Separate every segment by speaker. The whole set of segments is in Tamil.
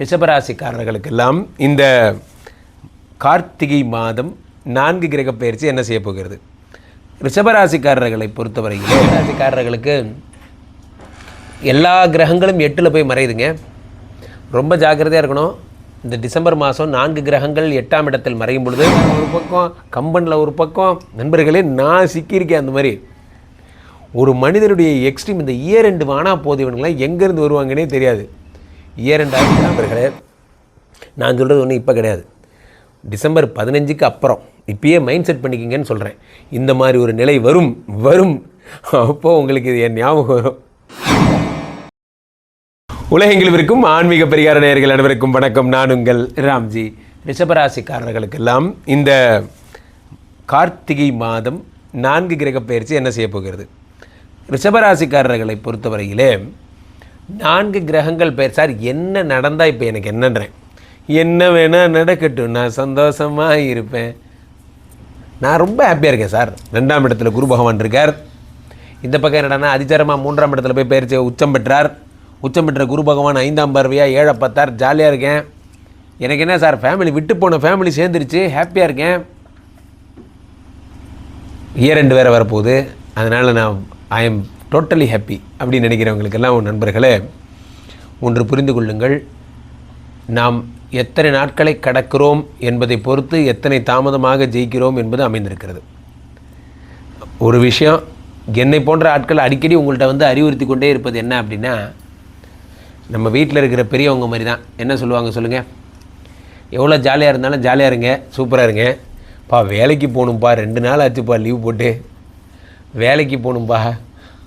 Speaker 1: ரிஷபராசிக்காரர்களுக்கெல்லாம் இந்த கார்த்திகை மாதம் நான்கு கிரக பயிற்சி என்ன செய்ய போகிறது? ரிஷபராசிக்காரர்களை பொறுத்தவரை ரிஷபராசிக்காரர்களுக்கு எல்லா கிரகங்களும் எட்டில் போய் மறையுதுங்க. ரொம்ப ஜாக்கிரதையாக இருக்கணும். இந்த டிசம்பர் மாதம் நான்கு கிரகங்கள் எட்டாம் இடத்தில் மறையும் பொழுது ஒரு பக்கம் கம்பனில் ஒரு பக்கம் நண்பர்களே நான் சிக்கியிருக்கேன் அந்த மாதிரி. ஒரு மனிதனுடைய எக்ஸ்ட்ரீம் இந்த இயர் ரெண்டு வானா போது இவனுங்களாம் எங்கேருந்து வருவாங்கன்னே தெரியாது. இயர் நண்பர்களே நான் சொல்கிறது ஒன்றும் இப்போ கிடையாது. டிசம்பர் பதினஞ்சுக்கு அப்புறம். இப்பயே மைண்ட் செட் பண்ணிக்கிங்கன்னு சொல்கிறேன் இந்த மாதிரி ஒரு நிலை வரும் வரும். அப்போது உங்களுக்கு இது என் ஞாபகம் வரும். உலகெங்கிலும் இருக்கும் ஆன்மீக பரிகார நேயர்கள் அனைவருக்கும் வணக்கம். நான் உங்கள் ராம்ஜி. ரிஷபராசிக்காரர்களுக்கெல்லாம் இந்த கார்த்திகை மாதம் நான்கு கிரக பயிற்சி என்ன செய்ய போகிறது? ரிஷபராசிக்காரர்களை பொறுத்தவரையிலே நான்கு கிரகங்கள் பெயர். சார் என்ன நடந்தால் இப்போ எனக்கு என்னன்றேன். என்ன வேணால் நடக்கட்டும் நான் சந்தோஷமாக இருப்பேன். நான் ரொம்ப ஹாப்பியாக இருக்கேன் சார். ரெண்டாம் இடத்துல குரு பகவான் இருக்கார். இந்த பக்கம் என்னடான்னா அதிச்சாரமாக மூன்றாம் இடத்துல போய் பயிற்சி உச்சம் பெற்றார். உச்சம் பெற்ற குரு பகவான் ஐந்தாம் பார்வையாக ஏழை பத்தார் ஜாலியாக இருக்கேன். எனக்கு என்ன சார் ஃபேமிலி விட்டு போன ஃபேமிலி சேர்ந்துருச்சு. ஹாப்பியாக இருக்கேன். இயர் ரெண்டு வேறு வரப்போகுது. அதனால் நான் ஐ எம் டோட்டலி ஹாப்பி அப்படின்னு நினைக்கிறவங்களுக்கெல்லாம் உன் நண்பர்களே ஒன்று புரிந்து கொள்ளுங்கள். நாம் எத்தனை நாட்களை கடக்கிறோம் என்பதை பொறுத்து எத்தனை தாமதமாக ஜெயிக்கிறோம் என்பது அமைந்திருக்கிறது. ஒரு விஷயம் என்னை போன்ற ஆட்கள் அடிக்கடி உங்கள்கிட்ட வந்து அறிவுறுத்தி கொண்டே இருப்பது என்ன அப்படின்னா நம்ம வீட்டில் இருக்கிற பெரியவங்க மாதிரி தான். என்ன சொல்லுவாங்க சொல்லுங்கள் எவ்வளோ ஜாலியாக இருந்தாலும் ஜாலியாக இருங்க சூப்பராக இருங்க. பா வேலைக்கு போகணும்ப்பா ரெண்டு நாள் ஆச்சுப்பா லீவ் போட்டு. வேலைக்கு போகணும்பா.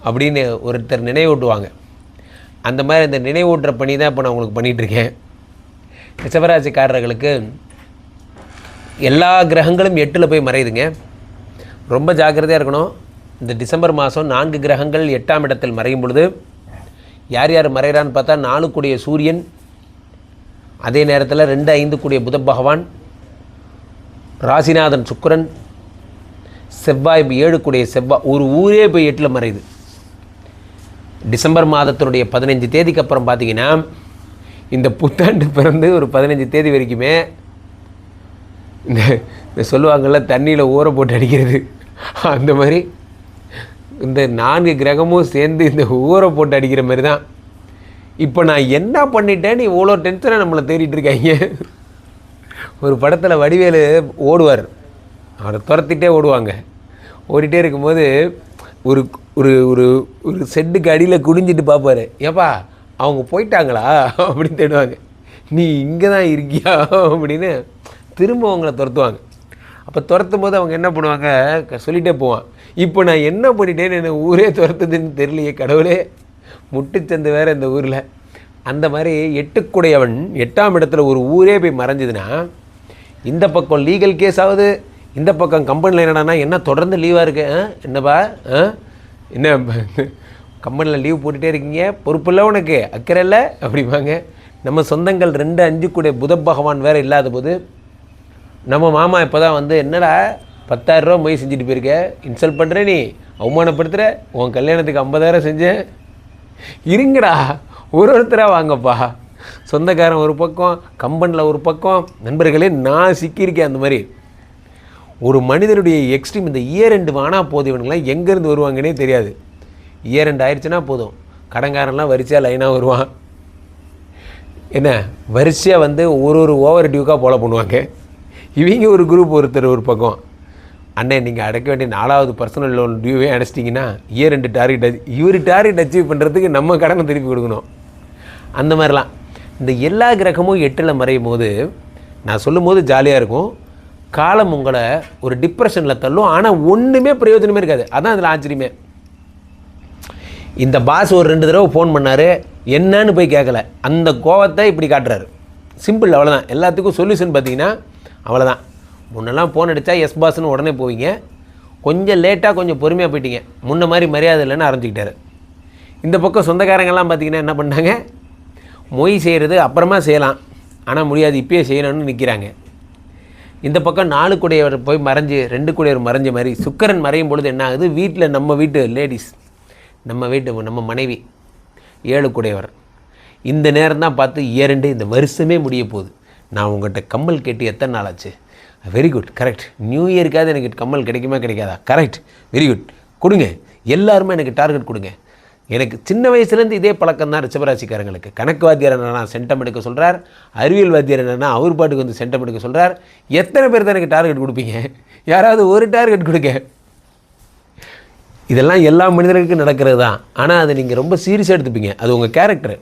Speaker 1: அப்படின்னு ஒருத்தர் நினைவூட்டுவாங்க. அந்த மாதிரி அந்த நினைவூட்டுற பணி தான் இப்போ நான் உங்களுக்கு பண்ணிகிட்ருக்கேன் ரிஷபராசிக்காரர்களுக்கு எல்லா கிரகங்களும் எட்டில் போய் மறையுதுங்க. ரொம்ப ஜாக்கிரதையாக இருக்கணும். இந்த டிசம்பர் மாதம் நான்கு கிரகங்கள் எட்டாம் இடத்தில் மறையும் பொழுது யார் யார் மறைகிறான்னு பார்த்தா நாலு கூடிய சூரியன் அதே நேரத்தில் ரெண்டு ஐந்து கூடிய புத பகவான் ராசிநாதன் சுக்கரன் செவ்வாய் ஏழு கூடிய செவ்வாய் ஒரு ஊரே போய் எட்டில் மறையுது. டிசம்பர் மாதத்தினுடைய பதினஞ்சு தேதிக்கு அப்புறம் பார்த்தீங்கன்னா இந்த புத்தாண்டு பிறந்து ஒரு பதினஞ்சு தேதி வரைக்குமே இந்த சொல்லுவாங்கள்ல தண்ணியில் ஊற போட்டு அடிக்கிறது. அந்த மாதிரி இந்த நான்கு கிரகமும் சேர்ந்து இந்த ஊற போட்டு அடிக்கிற மாதிரி தான். இப்போ நான் என்ன பண்ணிட்டேன்னு இவ்வளோ டென்ஷனாக நம்மளை தேடிட்டு இருக்காங்க. ஒரு படத்தில் வடிவேலு ஓடுவார். அவரை துரத்திட்டே ஓடுவாங்க. ஓடிட்டே இருக்கும்போது ஒரு ஒரு ஒரு ஒரு செட்டுக்கு அடியில் குடிஞ்சிட்டு பார்ப்பாரு ஏப்பா அவங்க போயிட்டாங்களா? அப்படின்னு தேடுவாங்க. நீ இங்கே தான் இருக்கியா? அப்படின்னு திரும்ப அவங்கள துரத்துவாங்க. அப்போ துரத்தும் போது அவங்க என்ன பண்ணுவாங்க? க- போவான். இப்போ நான் என்ன பண்ணிட்டேன்னு என்ன ஊரே துரத்துதுன்னு தெரியலையே கடவுளே. முட்டுச்சந்து வேறு இந்த ஊரில். அந்த மாதிரி எட்டுக்குடையவன் எட்டாம் இடத்துல ஒரு ஊரே போய் மறைஞ்சதுன்னா இந்த பக்கம் லீகல் கேஸ் ஆகுது. இந்த பக்கம் கம்பெனியில் என்னடானா என்ன தொடர்ந்து லீவாக இருக்கு? ஆ? என்னப்பா? ஆ? என்ன கம்பெனியில் லீவ் போட்டுகிட்டே இருக்கீங்க பொறுப்பில்ல உனக்கு அக்கறை இல்லை அப்படிம்பாங்க. நம்ம சொந்தங்கள் ரெண்டு அஞ்சு கூட புத பகவான் வேறு இல்லாத போது நம்ம மாமா இப்போ தான் வந்து என்னடா பத்தாயிரரூவா மொய் செஞ்சுட்டு போயிருக்க? இன்சல்ட் பண்ணுற நீ? அவமானப்படுத்துகிற உன் கல்யாணத்துக்கு ஐம்பதாயிரம் செஞ்சேன். இருங்கடா ஒரு ஒருத்தராக வாங்கப்பா. சொந்தக்காரன் ஒரு பக்கம் கம்பெனியில் ஒரு பக்கம் நண்பர்களே நான் சிக்கியிருக்கேன் அந்த மாதிரி. ஒரு மனிதனுடைய எக்ஸ்ட்ரீம் இந்த இயர் ரெண்டு வானா போதும் இவனுங்களாம் எங்கேருந்து வருவாங்கன்னே தெரியாது. இயர் ரெண்டு ஆயிடுச்சுன்னா போதும். கடன்காரன்லாம் வரிசையாக லைனாக வருவான். என்ன? வரிசையாக வந்து ஒரு ஒரு ஓவர் டியூக்காக போல பண்ணுவாங்க. இவங்க ஒரு குரூப் ஒருத்தர் ஒரு பக்கம். அண்ணே நீங்கள் அடைக்க வேண்டிய நாலாவது பர்சனல் லோன் டியூவே அடைச்சிட்டிங்கன்னா இயர் ரெண்டு டார்கெட் இவர் டார்கெட் அச்சீவ் பண்ணுறதுக்கு நம்ம கடனை திருப்பி கொடுக்கணும். அந்த மாதிரிலாம். இந்த எல்லா கிரகமும் எட்டில் மறையும் போது நான் சொல்லும் போது ஜாலியாக இருக்கும். காலம் உங்களை ஒரு டிப்ரெஷனில் தள்ளும். ஆனால் ஒன்றுமே பிரயோஜனமே இருக்காது. அதான் அதில் ஆச்சரியமே. இந்த பாஸ் ஒரு ரெண்டு தடவை ஃபோன் பண்ணார். என்னன்னு போய் கேட்கல அந்த கோவத்தை இப்படி காட்டுறாரு. சிம்பிள் அவ்வளோதான் எல்லாத்துக்கும் சொல்யூஷன் பார்த்தீங்கன்னா அவ்வளோதான் முன்னெல்லாம் ஃபோன் அடித்தா எஸ் பாஸ்னு உடனே போவீங்க. கொஞ்சம் லேட்டாக கொஞ்சம் பொறுமையாக போயிட்டீங்க. முன்ன மாதிரி மரியாதை இல்லைன்னு ஆரம்பிச்சுக்கிட்டாரு. இந்த பக்கம் சொந்தக்காரங்கெல்லாம் பார்த்தீங்கன்னா என்ன பண்ணாங்க? மொய் செய்கிறது அப்புறமா செய்யலாம். ஆனால் முடியாது. இப்பயே செய்யணும்னு நிற்கிறாங்க இந்த பக்கம் நாலு கூடையவர் போய் மறைஞ்சு ரெண்டு கூடையவர் மறைஞ்ச மாதிரி சுக்கரன் மறையும் பொழுது என்ன ஆகுது? வீட்டில் நம்ம வீட்டு லேடிஸ் நம்ம வீட்டு நம்ம மனைவி ஏழு கூடையவர். இந்த நேரம் தான் பார்த்து இரண்டு இந்த வருஷமே முடிய போகுது. நான் உங்கள்கிட்ட கம்மல் கேட்டு எத்தனை நாள் ஆச்சு? வெரி குட் கரெக்ட் நியூ இயருக்காவது எனக்கு கம்மல் கிடைக்குமா கிடைக்காதா? கரெக்ட் வெரி குட் கொடுங்க. எல்லாருமே எனக்கு டார்கெட் கொடுங்க. எனக்கு சின்ன வயசுலேருந்து இதே பழக்கம் தான் ரிச்சபராசிக்காரங்களுக்கு கணக்கு வாத்தியார் என்னன்னா சென்டம் எடுக்க சொல்கிறார் அறிவியல் வாத்தியார் என்னன்னா அவர் பாட்டுக்கு வந்து சென்டம் எடுக்க சொல்கிறார் எத்தனை பேர் தான் எனக்கு டார்கெட் கொடுப்பீங்க? யாராவது ஒரு டார்கெட் கொடுங்க. இதெல்லாம் எல்லா மனிதர்களுக்கும் நடக்கிறது தான். ஆனால் அதை நீங்கள் ரொம்ப சீரியஸாக எடுத்துப்பீங்க. அது உங்கள் கேரக்டர்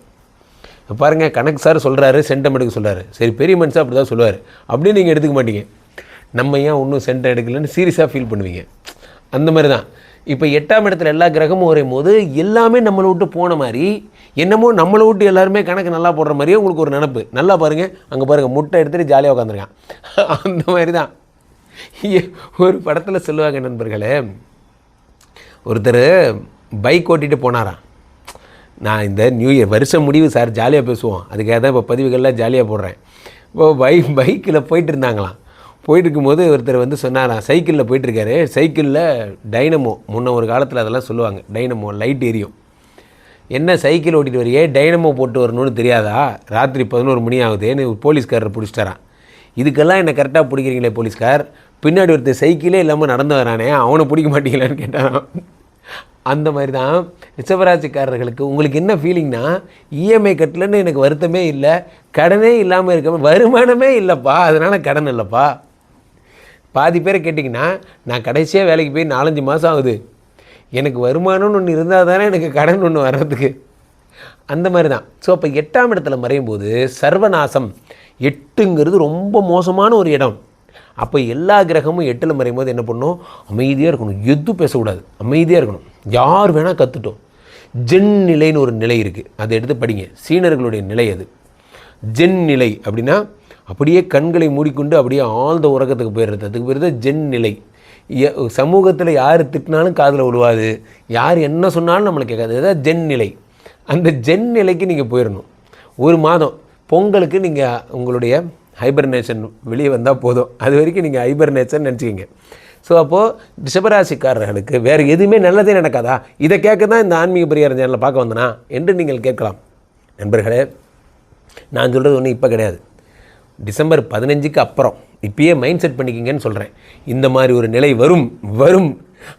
Speaker 1: பாருங்கள் கணக்கு சார் சொல்கிறாரு சென்டம் எடுக்க சொல்கிறாரு சரி பெரிய மனுஷன் அப்படி தான் சொல்லுவார். அப்படின்னு நீங்கள் எடுத்துக்க மாட்டீங்க. நம்ம ஏன் ஒன்றும் சென்டம் எடுக்கலன்னு சீரியஸாக ஃபீல் பண்ணுவீங்க. அந்த மாதிரி தான் இப்போ எட்டாம் இடத்துல எல்லா கிரகமும் வரையும் போது எல்லாமே நம்மளை விட்டு போன மாதிரி என்னமோ நம்மளை விட்டு எல்லாருமே கணக்கு நல்லா போடுற மாதிரியே உங்களுக்கு ஒரு நினப்பு. நல்லா பாருங்கள் அங்கே பாருங்கள் முட்டை எடுத்துகிட்டு ஜாலியாக உட்காந்துருக்கான் அந்த மாதிரி தான் ஒரு படத்தில் சொல்லுவாங்க நண்பர்களே ஒருத்தர் பைக் ஓட்டிகிட்டு போனாராம் நான் இந்த நியூ இயர் வருஷம் முடிவு சார் ஜாலியாக பேசுவோம். அதுக்காக தான் இப்போ பதிவுகள்லாம் ஜாலியாக போடுறேன். இப்போ பைக் பைக்கில் போயிட்டு இருந்தாங்களாம். போயிட்டு இருக்கும்போது ஒருத்தர் வந்து சொன்னாராம் சைக்கிளில் போயிட்டுருக்காரு சைக்கிளில் டைனமோ. முன்ன ஒரு காலத்தில் அதெல்லாம் சொல்லுவாங்க டைனமோ லைட் எரியும். என்ன சைக்கிள் ஓட்டிட்டு வரையே டைனமோ போட்டு வரணும்னு தெரியாதா? ராத்திரி பதினோரு மணி ஆகுதுன்னு போலீஸ்காரர் பிடிச்சிட்டாரான் இதுக்கெல்லாம் என்ன கரெக்டாக பிடிக்கிறீங்களே போலீஸ்கார்? பின்னாடி ஒருத்தர் சைக்கிளே இல்லாமல் நடந்து வரானே அவனை பிடிக்க மாட்டீங்களான்னு கேட்டாரான் அந்த மாதிரி தான் ரிஷபராசிக்காரர்களுக்கு உங்களுக்கு என்ன ஃபீலிங்னா இஎம்ஐ கட்டலன்னு எனக்கு வருத்தமே இல்லை கடனே இல்லாமல் இருக்க வருமானமே இல்லைப்பா அதனால் கடன் இல்லைப்பா. பாதி பேரை கேட்டிங்கன்னா நான் கடைசியாக வேலைக்கு போய் நாலஞ்சு மாதம் ஆகுது. எனக்கு வருமானம்னு ஒன்று இருந்தால் தானே எனக்கு கடன் ஒன்று வர்றதுக்கு. அந்த மாதிரி தான் ஸோ அப்போ எட்டாம் இடத்துல மறையும் போது சர்வநாசம் எட்டுங்கிறது ரொம்ப மோசமான ஒரு இடம். அப்போ எல்லா கிரகமும் எட்டில் மறையும் போது என்ன பண்ணும்? அமைதியாக இருக்கணும். எதுவும் பேசக்கூடாது. அமைதியாக இருக்கணும். யார் வேணால் கற்றுட்டோம் ஜென் நிலைன்னு ஒரு நிலை இருக்குது அதை எடுத்து படிங்க. சீனர்களுடைய நிலை அது. ஜென் நிலை அப்படின்னா அப்படியே கண்களை மூடிக்கொண்டு அப்படியே ஆழ்ந்த உறக்கத்துக்கு போயிடுறது. அதுக்கு பேர் தான் ஜென் நிலை. சமூகத்தில் யார் திட்டினாலும் காதில் விழுவாது. யார் என்ன சொன்னாலும் நம்மளுக்கு கேட்காது. அதுதான் ஜென் நிலை. அந்த ஜென் நிலைக்கு நீங்கள் போயிடணும். ஒரு மாதம் பொங்கலுக்கு நீங்கள் உங்களுடைய ஹைபர்னேஷன் வெளியே வந்தால் போதும். அது வரைக்கும் நீங்கள் ஹைபர்னேஷன் நினச்சிக்கிங்க. ஸோ அப்போது ரிஷபராசிக்காரர்களுக்கு வேறு எதுவுமே நல்லதே நடக்காதா? இதை கேட்க தான் இந்த ஆன்மீக பரிகாரம் சேனலை பார்க்க வந்தனா? என்று நீங்கள் கேட்கலாம். நண்பர்களே நான் சொல்கிறது ஒன்றும் இப்போ கிடையாது. டிசம்பர் பதினஞ்சுக்கு அப்புறம். இப்பயே மைண்ட் செட் பண்ணிக்கிங்கன்னு சொல்கிறேன் இந்த மாதிரி ஒரு நிலை வரும் வரும்.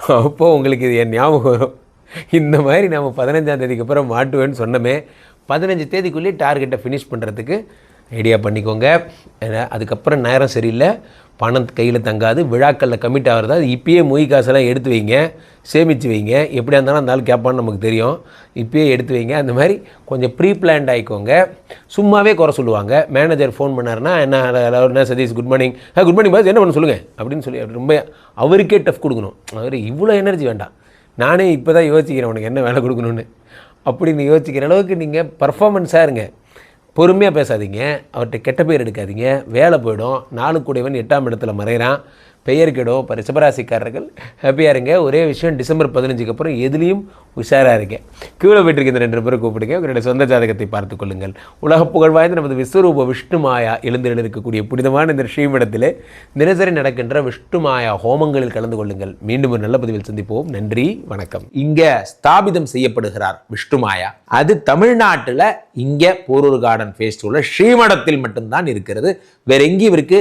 Speaker 1: அப்போது உங்களுக்கு இது என் ஞாபகம் வரும். இந்த மாதிரி நம்ம பதினஞ்சாம் தேதிக்கு அப்புறம் மாட்டுவேன்னு சொன்னமே பதினஞ்சு தேதிக்குள்ளேயே டார்கெட்டை ஃபினிஷ் பண்ணுறதுக்கு ஐடியா பண்ணிக்கோங்க. அதுக்கப்புறம் நேரம் சரியில்லை. பணம் கையில் தங்காது விழாக்களில் கமிட் ஆகிறதா அது இப்பயே மொய் காசெல்லாம் எடுத்து வைங்க சேமித்து வைங்க எப்படியா இருந்தாலும் அந்த ஆள் கேட்பான்னு நமக்கு தெரியும். இப்பயே எடுத்து வைங்க அந்த மாதிரி கொஞ்சம் ப்ரீ பிளான்ட் ஆகிக்கோங்க சும்மாவே குறை சொல்லுவாங்க. மேனேஜர் ஃபோன் பண்ணார்னா என்ன hello, என்ன சதீஷ் குட் மார்னிங் ஆ குட் மார்னிங் பாஸ் என்ன பண்ண சொல்லுங்கள் அப்படின்னு சொல்லி ரொம்ப அவருக்கே டஃப் கொடுக்கணும். அவர் இவ்வளோ எனர்ஜி வேண்டாம். நானே இப்போ தான் யோசிக்கிறேன் உனக்கு என்ன வேலை கொடுக்கணும்னு. அப்படின்னு யோசிக்கிற அளவுக்கு நீங்கள் பர்ஃபாமன்ஸாக இருங்க. பொறுமையாக பேசாதீங்க. அவர்கிட்ட கெட்ட பேர் எடுக்காதீங்க. வேலை போயிடும். நாலு கூடையவன் எட்டாம் இடத்துல மறைகிறான் பெயர் கெடும் இப்போ ரிஷபராசிக்காரர்கள் ஹாப்பியாக இருங்க. ஒரே விஷயம் டிசம்பர் பதினஞ்சுக்கு அப்புறம் எதுலேயும் உஷாராக இருங்க. கீழே போயிட்டு இந்த ரெண்டு பேரும் கூப்பிடுங்க. உங்களுடைய சொந்த ஜாதகத்தை பார்த்துக்கொள்ளுங்கள் உலக புகழ் வாய்ந்த நமது விஸ்வரூப விஷ்ணு மாயா எழுந்திருள் இருக்கக்கூடிய புனிதமான இந்த ஸ்ரீமடத்தில் தினசரி நடக்கின்ற விஷ்ணு மாயா ஹோமங்களில் கலந்து கொள்ளுங்கள். மீண்டும் ஒரு நல்ல பதிவில் சந்திப்போம். நன்றி வணக்கம். இங்கே ஸ்தாபிதம் செய்யப்படுகிறார் விஷ்ணு மாயா. அது தமிழ்நாட்டில் இங்கே போரூர் கார்டன் ஃபேஸ்டிவலில் ஸ்ரீமடத்தில் மட்டும்தான் இருக்கிறது. வேற எங்கேயும் இவருக்கு